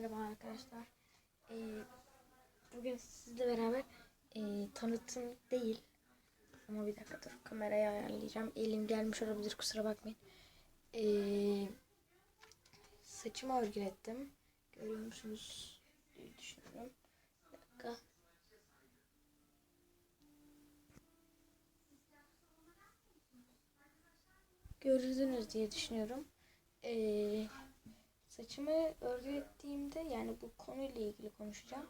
Merhaba arkadaşlar. Ee, bugün sizle beraber e, tanıtım değil. Ama bir dakika dur kamerayı ayarlayacağım. Elim gelmiş olabilir kusura bakmayın. Ee, saçımı örgülettim. Görüyor musunuz? diye düşünüyorum. Bir dakika. Gördünüz diye düşünüyorum. Ee, Saçımı örgülettiğimde yani bu konuyla ilgili konuşacağım.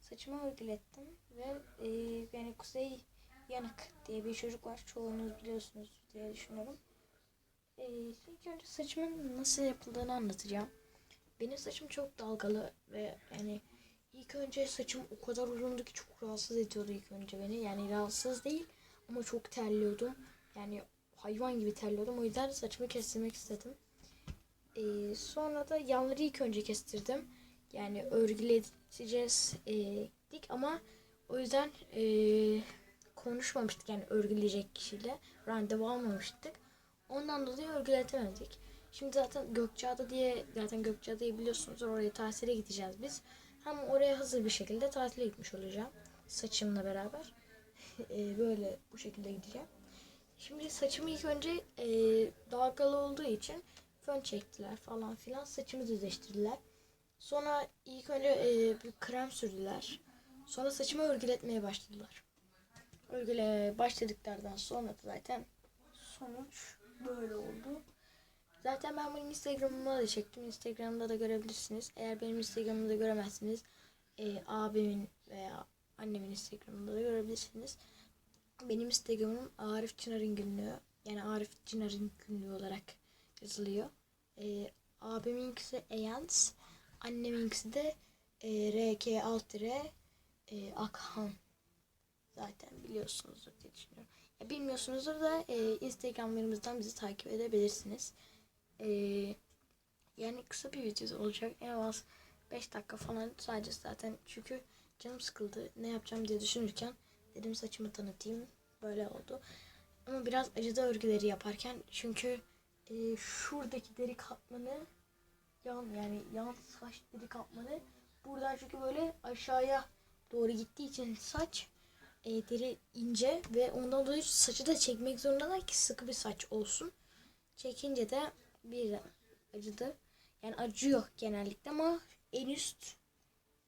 Saçımı örgülettim ve e, yani Kuzey Yanık diye bir çocuk var. Çoğunuz biliyorsunuz diye düşünüyorum. E, ilk önce saçımın nasıl yapıldığını anlatacağım. Benim saçım çok dalgalı ve yani ilk önce saçım o kadar uzundu ki çok rahatsız ediyordu ilk önce beni. Yani rahatsız değil ama çok terliyordum. Yani hayvan gibi terliyordum. O yüzden saçımı kestirmek istedim. Ee, sonra da yanları ilk önce kestirdim. Yani örgületeceğiz e, dik ama o yüzden e, konuşmamıştık yani örgüleyecek kişiyle. Randevu almamıştık. Ondan dolayı örgületemedik. Şimdi zaten Gökçeada diye zaten Gökçeada'yı biliyorsunuz oraya tatile gideceğiz biz. Hem oraya hazır bir şekilde tatile gitmiş olacağım. Saçımla beraber. E, böyle bu şekilde gideceğim. Şimdi saçımı ilk önce e, dalgalı olduğu için fön çektiler falan filan. Saçımı düzleştirdiler. Sonra ilk önce e, bir krem sürdüler. Sonra saçımı örgületmeye başladılar. Örgüle başladıklardan sonra da zaten sonuç böyle oldu. Zaten ben bunu Instagram'ıma da çektim. Instagram'da da görebilirsiniz. Eğer benim Instagram'ımı da göremezsiniz. E, abimin veya annemin Instagram'ında da görebilirsiniz. Benim Instagram'ım Arif Çınar'ın günlüğü. Yani Arif Çınar'ın günlüğü olarak yazılıyor. E, abiminkisi Eyans. Anneminkisi de e, RK alt dire e, Akhan. Zaten biliyorsunuzdur diye düşünüyorum. Ya, bilmiyorsunuzdur da e, Instagramlarımızdan bizi takip edebilirsiniz. E, yani kısa bir video olacak. En az 5 dakika falan sadece zaten. Çünkü canım sıkıldı. Ne yapacağım diye düşünürken dedim saçımı tanıtayım. Böyle oldu. Ama biraz acıda örgüleri yaparken çünkü e, şuradaki deri katmanı yan yani yan saç deri katmanı buradan çünkü böyle aşağıya doğru gittiği için saç e, deri ince ve ondan dolayı saçı da çekmek zorundalar ki sıkı bir saç olsun. Çekince de bir acıdı. Yani acıyor genellikle ama en üst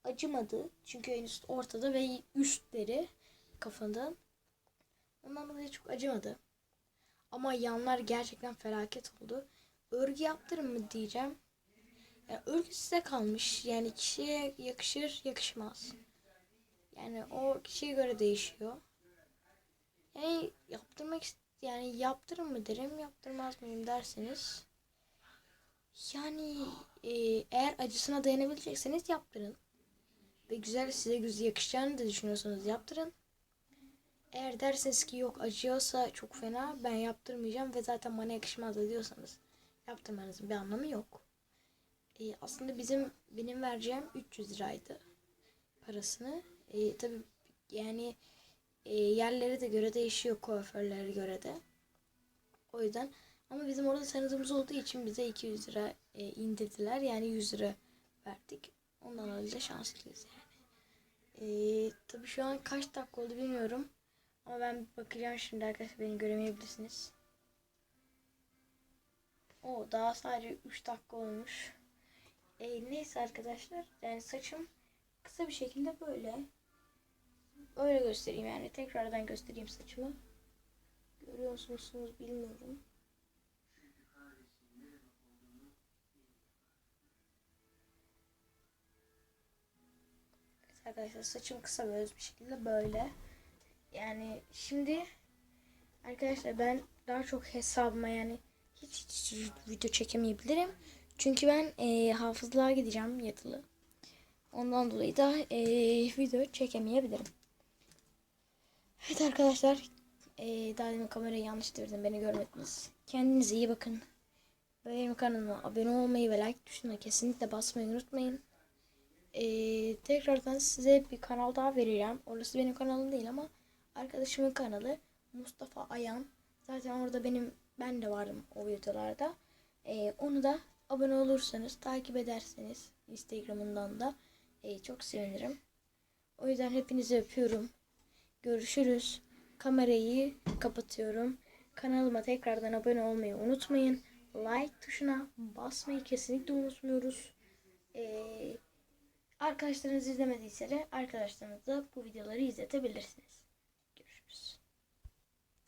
acımadı. Çünkü en üst ortada ve üst deri kafadan. Ondan dolayı çok acımadı. Ama yanlar gerçekten felaket oldu. Örgü yaptırın mı diyeceğim. Yani örgü size kalmış. Yani kişiye yakışır yakışmaz. Yani o kişiye göre değişiyor. Yani yaptırmak yani yaptırın mı derim yaptırmaz mıyım derseniz. Yani e, eğer acısına dayanabilecekseniz yaptırın. Ve güzel size güzel yakışacağını da düşünüyorsanız yaptırın. Eğer derseniz ki yok acıyorsa çok fena ben yaptırmayacağım ve zaten bana yakışmaz da diyorsanız yaptırmanızın bir anlamı yok. Ee, aslında bizim benim vereceğim 300 liraydı parasını. Ee, Tabi yani e, yerlere de göre değişiyor kuaförlere göre de. O yüzden ama bizim orada tanıdığımız olduğu için bize 200 lira e, indirdiler. Yani 100 lira verdik. Ondan dolayı da şanslıyız yani. Ee, tabii şu an kaç dakika oldu bilmiyorum. Ama ben bakacağım şimdi arkadaşlar beni göremeyebilirsiniz. O daha sadece 3 dakika olmuş. E, neyse arkadaşlar yani saçım kısa bir şekilde böyle. Öyle göstereyim yani tekrardan göstereyim saçımı. Görüyor musunuz bilmiyorum. Arkadaşlar saçım kısa ve öz bir şekilde böyle. Yani şimdi arkadaşlar ben daha çok hesabıma yani hiç, hiç video çekemeyebilirim. Çünkü ben e, hafızlığa gideceğim yatılı. Ondan dolayı da e, video çekemeyebilirim. Evet arkadaşlar. E, daha demin kamerayı yanlış çevirdim. Beni görmediniz. Kendinize iyi bakın. Benim kanalıma abone olmayı ve like tuşuna kesinlikle basmayı unutmayın. E, tekrardan size bir kanal daha vereceğim. Orası benim kanalım değil ama arkadaşımın kanalı Mustafa Ayan. Zaten orada benim ben de varım o videolarda. Ee, onu da abone olursanız, takip ederseniz Instagram'ından da e, çok sevinirim. O yüzden hepinizi öpüyorum. Görüşürüz. Kamerayı kapatıyorum. Kanalıma tekrardan abone olmayı unutmayın. Like tuşuna basmayı kesinlikle unutmuyoruz. Ee, arkadaşlarınız izlemediyse de arkadaşlarınıza bu videoları izletebilirsiniz.